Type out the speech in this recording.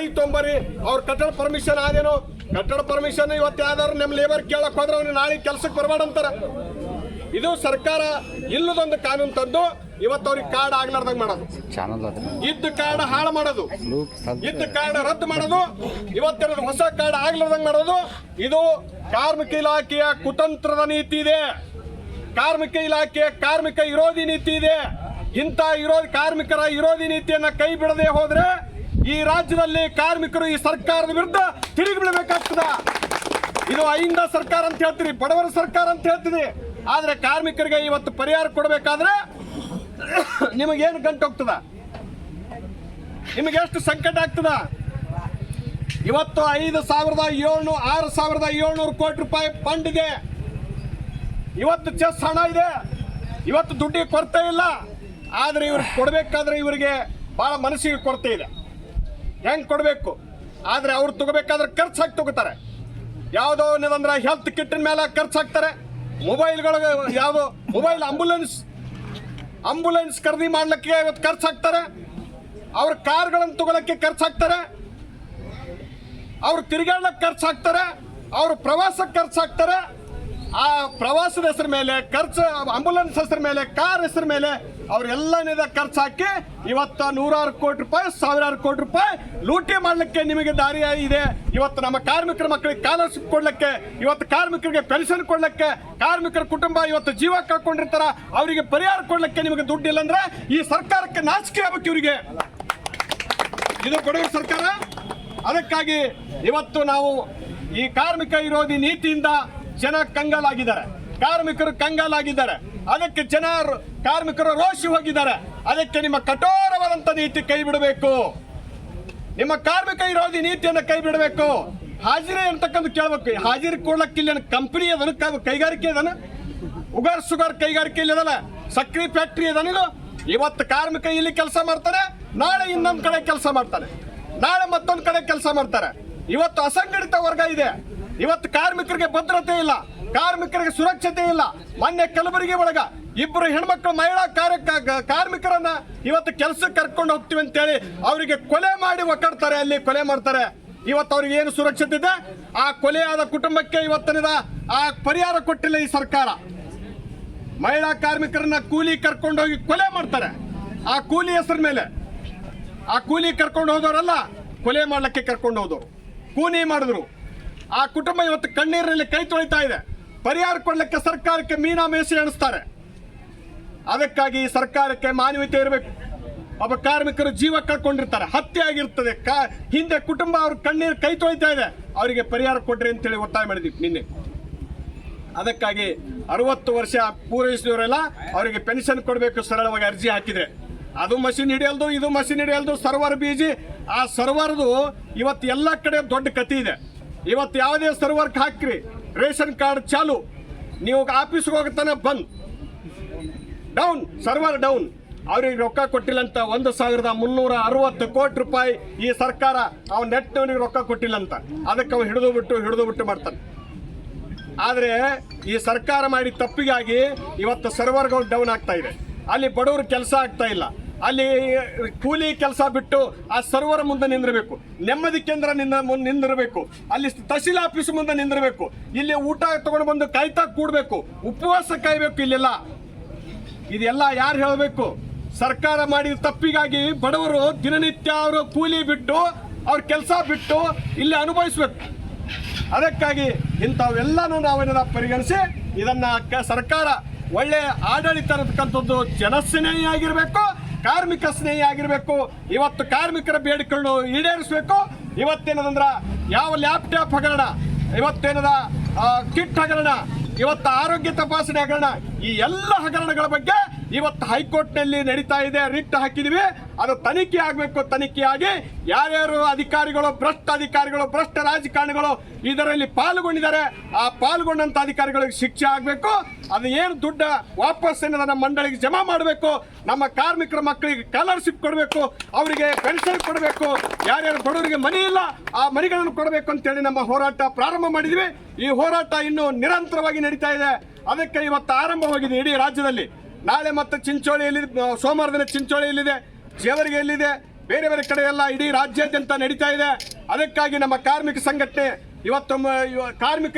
ತಾಯಿ ತೊಂಬರಿ. ಅವ್ರ ಕಟ್ಟಡ ಪರ್ಮಿಷನ್ ಆದೇನು. ಕಟ್ಟಡ ಪರ್ಮಿಷನ್ ಇವತ್ತು ಯಾವ್ದಾದ್ರು ನಮ್ಮ ಲೇಬರ್ ಕೇಳಕ್ ಹೋದ್ರೆ ಅವ್ನು ನಾಳೆ ಕೆಲ್ಸಕ್ಕೆ ಬರಬೇಡ ಅಂತಾರ. ಇದು ಸರ್ಕಾರ ಇಲ್ಲದೊಂದು ಕಾನೂನು ತಂದು ಇವತ್ತು ಅವ್ರಿಗೆ ಕಾರ್ಡ್ ಆಗ್ಲಾರ್ದಂಗ್ ಮಾಡೋದು. ಇದ್ದ ಕಾರ್ಡ್ ಹಾಳು ಮಾಡೋದು. ಇದ್ದ ಕಾರ್ಡ್ ರದ್ದು ಮಾಡೋದು. ಇವತ್ತಿನ ಹೊಸ ಕಾರ್ಡ್ ಆಗ್ಲಾರ್ದಂಗ್ ಮಾಡೋದು. ಇದು ಕಾರ್ಮಿಕ ಇಲಾಖೆಯ ಕುತಂತ್ರದ ನೀತಿ ಇದೆ. ಕಾರ್ಮಿಕ ಇಲಾಖೆಯ ಕಾರ್ಮಿಕ ವಿರೋಧಿ ನೀತಿ ಇದೆ. ಇಂಥ ಇರೋ ಕಾರ್ಮಿಕರ ವಿರೋಧಿ ನೀತಿಯನ್ನ ಕೈ ಬಿಡದೆ ಹೋದ್ರೆ ಈ ರಾಜ್ಯದಲ್ಲಿ ಕಾರ್ಮಿಕರು ಈ ಸರ್ಕಾರದ ವಿರುದ್ಧ ತಿರುಗಿ ಬಿಡಬೇಕಾಗ್ತದ ಇದು ಅಹಿಂದ ಸರ್ಕಾರ ಅಂತ ಹೇಳ್ತೀರಿ ಬಡವರ ಸರ್ಕಾರ ಅಂತ ಹೇಳ್ತೀರಿ ಆದ್ರೆ ಕಾರ್ಮಿಕರಿಗೆ ಇವತ್ತು ಪರಿಹಾರ ಕೊಡಬೇಕಾದ್ರೆ ನಿಮಗೇನು ಗಂಟು ಹೋಗ್ತದ? ನಿಮಗೆ ಎಷ್ಟು ಸಂಕಟ ಆಗ್ತದ? ಇವತ್ತು ಐದು ಸಾವಿರದ ಏಳ್ನೂರು ಆರು ಸಾವಿರದ ಏಳ್ನೂರು ಕೋಟಿ ರೂಪಾಯಿ ಫಂಡ್ ಇದೆ. ಇವತ್ತು ಚೆಸ್ ಹಣ ಇದೆ. ಇವತ್ತು ದುಡ್ಡಿಗೆ ಕೊರತೆ ಇಲ್ಲ. ಆದರೆ ಇವ್ರಿಗೆ ಕೊಡಬೇಕಾದ್ರೆ ಇವರಿಗೆ ಬಹಳ ಮನಸ್ಸಿಗೆ ಕೊರತೆ ಇದೆ. ಹೆಂಗ್ ಕೊಡಬೇಕು? ಆದರೆ ಅವ್ರು ತಗೋಬೇಕಾದ್ರೆ ಖರ್ಚು ಹಾಕಿ ತಗೋತಾರೆ. ಯಾವುದೋ ಅಂದ್ರೆ ಹೆಲ್ತ್ ಕಿಟ್ಟಿನ ಮೇಲೆ ಖರ್ಚು ಹಾಕ್ತಾರೆ. ಮೊಬೈಲ್ಗಳು ಯಾವುದೋ ಮೊಬೈಲ್ ಆಂಬುಲೆನ್ಸ್ ಆಂಬುಲೆನ್ಸ್ ಖರೀದಿ ಮಾಡ್ಲಿಕ್ಕೆ ಇವತ್ತು ಖರ್ಚು ಹಾಕ್ತಾರೆ. ಅವ್ರ ಕಾರ್ಗಳನ್ನು ತಗೊಳಕ್ಕೆ ಖರ್ಚು ಹಾಕ್ತಾರೆ. ಅವ್ರು ತಿರುಗಾಡಕ್ಕೆ ಖರ್ಚು ಹಾಕ್ತಾರೆ. ಅವ್ರ ಪ್ರವಾಸಕ್ಕೆ ಖರ್ಚು ಹಾಕ್ತಾರೆ. ಆ ಪ್ರವಾಸದ ಹೆಸರು ಮೇಲೆ, ಖರ್ಚು ಆಂಬುಲೆನ್ಸ್ ಹೆಸರು ಮೇಲೆ ಕಾರ್ ಹೆಸರು ಮೇಲೆ ಅವ್ರೆಲ್ಲನಿಂದ ಖರ್ಚು ಹಾಕಿ ಇವತ್ತು ನೂರಾರು ಕೋಟಿ ರೂಪಾಯಿ, ಸಾವಿರಾರು ಕೋಟಿ ರೂಪಾಯಿ ಲೂಟಿ ಮಾಡಲಿಕ್ಕೆ ನಿಮಗೆ ದಾರಿ ಇದೆ. ಇವತ್ತು ನಮ್ಮ ಕಾರ್ಮಿಕರ ಮಕ್ಕಳಿಗೆ ಸ್ಕಾಲರ್ಶಿಪ್ ಕೊಡಲಿಕ್ಕೆ, ಇವತ್ತು ಕಾರ್ಮಿಕರಿಗೆ ಪೆನ್ಷನ್ ಕೊಡ್ಲಿಕ್ಕೆ, ಕಾರ್ಮಿಕರ ಕುಟುಂಬ ಇವತ್ತು ಜೀವ ಕಳ್ಕೊಂಡಿರ್ತಾರ, ಅವರಿಗೆ ಪರಿಹಾರ ಕೊಡ್ಲಿಕ್ಕೆ ನಿಮಗೆ ದುಡ್ಡು ಇಲ್ಲ ಅಂದ್ರೆ ಈ ಸರ್ಕಾರಕ್ಕೆ ನಾಚಿಕೆ ಆಗ್ಬೇಕು ಇವರಿಗೆ. ಇದು ಕೊಡುವ ಸರ್ಕಾರ. ಅದಕ್ಕಾಗಿ ಇವತ್ತು ನಾವು ಈ ಕಾರ್ಮಿಕ ವಿರೋಧಿ ನೀತಿಯಿಂದ ಜನ ಕಂಗಾಲಾಗಿದ್ದಾರೆ. ಕಾರ್ಮಿಕರು ಕಂಗಾಲಾಗಿದ್ದಾರೆ. ಅದಕ್ಕೆ ಜನ ರ- ಕಾರ್ಮಿಕರು ರೋಷಿ ಹೋಗಿದ್ದಾರೆ. ಅದಕ್ಕೆ ನಿಮ್ಮ ಕಠೋರವಾದಂತ ನೀತಿ ಕೈ ಬಿಡಬೇಕು. ನಿಮ್ಮ ಕಾರ್ಮಿಕ ವಿರೋಧಿ ನೀತಿಯನ್ನು ಕೈ ಬಿಡಬೇಕು. ಹಾಜಿರಿ ಅಂತಕ್ಕಂಥ ಕೇಳಬೇಕು. ಹಾಜಿರಿ ಕೊಡ್ಲಕ್ಕಿಲ್ಲ ಇಲ್ಲಿ ಕಂಪನಿ ಅದನ್ನು ಕೈಗಾರಿಕೆ ಅದನ್ನು ಉಗರ್ ಸುಗರ್ ಕೈಗಾರಿಕೆ ಇಲ್ಲದಲ್ಲ ಸಕ್ರಿ ಫ್ಯಾಕ್ಟ್ರಿ ಅದನಿದು ಇವತ್ತು ಕಾರ್ಮಿಕ ಇಲ್ಲಿ ಕೆಲಸ ಮಾಡ್ತಾರೆ, ನಾಳೆ ಇನ್ನೊಂದ್ ಕಡೆ ಕೆಲಸ ಮಾಡ್ತಾರೆ. ನಾಳೆ ಮತ್ತೊಂದ್ ಕಡೆ ಕೆಲಸ ಮಾಡ್ತಾರೆ. ಇವತ್ತು ಅಸಂಘಟಿತ ವರ್ಗ ಇದೆ. ಇವತ್ತು ಕಾರ್ಮಿಕರಿಗೆ ಭದ್ರತೆ ಇಲ್ಲ. ಕಾರ್ಮಿಕರಿಗೆ ಸುರಕ್ಷತೆ ಇಲ್ಲ. ಮೊನ್ನೆ ಕಲಬುರಗಿ ಒಳಗ ಇಬ್ಬರು ಹೆಣ್ಮಕ್ಳು ಮಹಿಳಾ ಕಾರ್ಯ ಕಾರ್ಮಿಕರನ್ನ ಇವತ್ತು ಕೆಲಸಕ್ಕೆ ಕರ್ಕೊಂಡು ಹೋಗ್ತೀವಿ ಅಂತೇಳಿ ಅವರಿಗೆ ಕೊಲೆ ಮಾಡಿ ಒಕ್ಕಡ್ತಾರೆ, ಅಲ್ಲಿ ಕೊಲೆ ಮಾಡ್ತಾರೆ. ಇವತ್ತು ಅವ್ರಿಗೆ ಏನು ಸುರಕ್ಷತೆ ಇದೆ? ಆ ಕೊಲೆಯಾದ ಕುಟುಂಬಕ್ಕೆ ಇವತ್ತಿನ ಆ ಪರಿಹಾರ ಕೊಟ್ಟಿಲ್ಲ ಈ ಸರ್ಕಾರ. ಮಹಿಳಾ ಕಾರ್ಮಿಕರನ್ನ ಕೂಲಿ ಕರ್ಕೊಂಡು ಹೋಗಿ ಕೊಲೆ ಮಾಡ್ತಾರೆ. ಆ ಕೂಲಿ ಹೆಸರ ಮೇಲೆ. ಆ ಕೂಲಿ ಕರ್ಕೊಂಡು ಹೋದವರಲ್ಲ, ಕೊಲೆ ಮಾಡ್ಲಿಕ್ಕೆ ಕರ್ಕೊಂಡು ಹೋದವರು. ಕೂಲಿ ಮಾಡಿದ್ರು. ಆ ಕುಟುಂಬ ಇವತ್ತು ಕಣ್ಣೀರಿನಲ್ಲಿ ಕೈ ತೊಳಿತಾ ಇದೆ. ಪರಿಹಾರ ಕೊಡಲಿಕ್ಕೆ ಸರ್ಕಾರಕ್ಕೆ ಮೀನಾ ಮೇಸಿ ಎಣಿಸ್ತಾರೆ. ಅದಕ್ಕಾಗಿ ಸರ್ಕಾರಕ್ಕೆ ಮಾನವೀಯತೆ ಇರಬೇಕು. ಒಬ್ಬ ಕಾರ್ಮಿಕರು ಜೀವ ಕಳ್ಕೊಂಡಿರ್ತಾರೆ. ಹತ್ಯೆ ಆಗಿರ್ತದೆ. ಕಾ, ಹಿಂದೆ ಕುಟುಂಬ ಅವ್ರ ಕಣ್ಣೀರು ಕೈ ತೊಳಿತಾ ಇದೆ. ಅವರಿಗೆ ಪರಿಹಾರ ಕೊಡ್ರಿ ಅಂತೇಳಿ ಒತ್ತಾಯ ಮಾಡಿದ್ವಿ ನಿನ್ನೆ. ಅದಕ್ಕಾಗಿ ಅರವತ್ತು ವರ್ಷ ಪೂರೈಸಿದವರೆಲ್ಲ ಅವರಿಗೆ ಪೆನ್ಷನ್ ಕೊಡಬೇಕು, ಸರಳವಾಗಿ ಅರ್ಜಿ ಹಾಕಿದ್ರೆ. ಅದು ಮಷಿನ್ ಹಿಡಿಯಲ್ದು, ಇದು ಮಷಿನ್ ಹಿಡಿಯಲ್ದು, ಸರ್ವರ್ ಬೀಜಿ. ಆ ಸರ್ವರ್ದು ಇವತ್ತು ಎಲ್ಲ ಕಡೆ ದೊಡ್ಡ ಕತಿ ಇದೆ. ಇವತ್ತು ಯಾವುದೇ ಸರ್ವರ್ಗೆ ಹಾಕ್ರಿ. ರೇಷನ್ ಕಾರ್ಡ್ ಚಾಲು. ನೀವು ಆಫೀಸ್ಗೆ ಹೋಗತನ ಬಂದ್. Down, server down. ಅವ್ರಿಗೆ ರೊಕ್ಕ ಕೊಟ್ಟಿಲ್ಲಂತ ಒಂದು ಸಾವಿರದ ಮುನ್ನೂರ ಅರವತ್ತು ಕೋಟಿ ರೂಪಾಯಿ ಈ ಸರ್ಕಾರ ಅವ್ನ ನೆಟ್ಟವನಿಗೆ ರೊಕ್ಕ ಕೊಟ್ಟಿಲ್ಲ ಅಂತ ಅದಕ್ಕೆ ಅವ್ನು ಹಿಡಿದು ಬಿಟ್ಟು ಹಿಡಿದು ಬಿಟ್ಟು ಮಾಡ್ತಾನೆ ಆದರೆ ಈ ಸರ್ಕಾರ ಮಾಡಿ ತಪ್ಪಿಗಾಗಿ ಇವತ್ತು ಸರ್ವರ್ಗಳು ಡೌನ್ ಆಗ್ತಾ ಇದೆ. ಅಲ್ಲಿ ಬಡವರು ಕೆಲಸ ಆಗ್ತಾ ಇಲ್ಲ. ಅಲ್ಲಿ ಕೂಲಿ ಕೆಲಸ ಬಿಟ್ಟು ಆ ಸರ್ವರ್ ಮುಂದೆ ನಿಂದಿರಬೇಕು. ನೆಮ್ಮದಿ ಕೇಂದ್ರ ನಿಂದ ಮುಂದೆ ನಿಂದಿರಬೇಕು. ಅಲ್ಲಿ ತಹಸೀಲ್ ಆಫೀಸ್ ಮುಂದೆ ನಿಂದಿರಬೇಕು. ಇಲ್ಲಿ ಊಟ ತಗೊಂಡು ಬಂದು ಕಾಯ್ತಾ ಕೂಡಬೇಕು. ಉಪವಾಸ ಕಾಯ್ಬೇಕು ಇಲ್ಲೆಲ್ಲ. ಇದೆಲ್ಲ ಯಾರು ಹೇಳಬೇಕು? ಸರ್ಕಾರ ಮಾಡಿದ ತಪ್ಪಿಗಾಗಿ ಬಡವರು ದಿನನಿತ್ಯ ಅವರು ಕೂಲಿ ಬಿಟ್ಟು, ಅವ್ರ ಕೆಲಸ ಬಿಟ್ಟು ಇಲ್ಲಿ ಅನುಭವಿಸ್ಬೇಕು. ಅದಕ್ಕಾಗಿ ಇಂಥವೆಲ್ಲನೂ ನಾವೇನ ಪರಿಗಣಿಸಿ ಇದನ್ನ ಸರ್ಕಾರ ಒಳ್ಳೆ ಆಡಳಿತ ಇರತಕ್ಕಂಥದ್ದು ಜನಸ್ನೇಹಿ ಆಗಿರಬೇಕು. ಕಾರ್ಮಿಕ ಸ್ನೇಹಿ ಆಗಿರಬೇಕು, ಇವತ್ತು ಕಾರ್ಮಿಕರ ಬೇಡಿಕೆಗಳನ್ನು ಈಡೇರಿಸಬೇಕು. ಇವತ್ತೇನದಂದ್ರ ಯಾವ ಲ್ಯಾಪ್ಟಾಪ್ ಹಗರಣ, ಇವತ್ತೇನದ ಕಿಟ್ ಹಗರಣ, ಇವತ್ತು ಆರೋಗ್ಯ ತಪಾಸಣೆ ಹಗರಣ, ಈ ಎಲ್ಲ ಹಗರಣಗಳ ಬಗ್ಗೆ ಇವತ್ತು ಹೈಕೋರ್ಟ್ನಲ್ಲಿ ನಡೀತಾ ಇದೆ ರಿಟ್ ಹಾಕಿದೀವಿ. ಅದು ತನಿಖೆ ಆಗಬೇಕು ತನಿಖೆಯಾಗಿ ಯಾರ್ಯಾರು ಅಧಿಕಾರಿಗಳು, ಭ್ರಷ್ಟ ಅಧಿಕಾರಿಗಳು, ಭ್ರಷ್ಟ ರಾಜಕಾರಣಿಗಳು ಇದರಲ್ಲಿ ಪಾಲ್ಗೊಂಡಿದ್ದಾರೆ, ಆ ಪಾಲ್ಗೊಂಡಂತ ಅಧಿಕಾರಿಗಳಿಗೆ ಶಿಕ್ಷೆ ಆಗಬೇಕು. ಅದು ಏನು ದುಡ್ಡ ವಾಪಸ್ ಏನದ ನಮ್ಮ ಮಂಡಳಿಗೆ ಜಮಾ ಮಾಡಬೇಕು, ನಮ್ಮ ಕಾರ್ಮಿಕರ ಮಕ್ಕಳಿಗೆ ಸ್ಕಾಲರ್ಶಿಪ್ ಕೊಡಬೇಕು, ಅವರಿಗೆ ಪೆನ್ಷನ್ ಕೊಡಬೇಕು, ಯಾರ್ಯಾರು ಬಡವರಿಗೆ ಮನೆ ಇಲ್ಲ, ಆ ಮನೆಗಳನ್ನು ಕೊಡಬೇಕು ಅಂತೇಳಿ ನಮ್ಮ ಹೋರಾಟ ಪ್ರಾರಂಭ ಮಾಡಿದ್ವಿ. ಈ ಹೋರಾಟ ಇನ್ನೂ ನಿರಂತರವಾಗಿ ನಡೀತಾ ಇದೆ. ಅದಕ್ಕೆ ಇವತ್ತು ಆರಂಭವಾಗಿದೆ ಇಡೀ ರಾಜ್ಯದಲ್ಲಿ. ನಾಳೆ ಮತ್ತೆ ಚಿಂಚೋಳಿಯಲ್ಲಿ ಸೋಮವಾರ ದಿನ ಚಿಂಚೋಳಿಯಲ್ಲಿದೆ ಜೇವರಿಗೆಯಲ್ಲಿದೆ ಬೇರೆ ಬೇರೆ ಕಡೆ ಎಲ್ಲ ಇಡೀ ರಾಜ್ಯಾದ್ಯಂತ ನಡೀತಾ ಇದೆ. ಅದಕ್ಕಾಗಿ ನಮ್ಮ ಕಾರ್ಮಿಕ ಸಂಘಟನೆ ಇವತ್ತು ಇವ- ಕಾರ್ಮಿಕ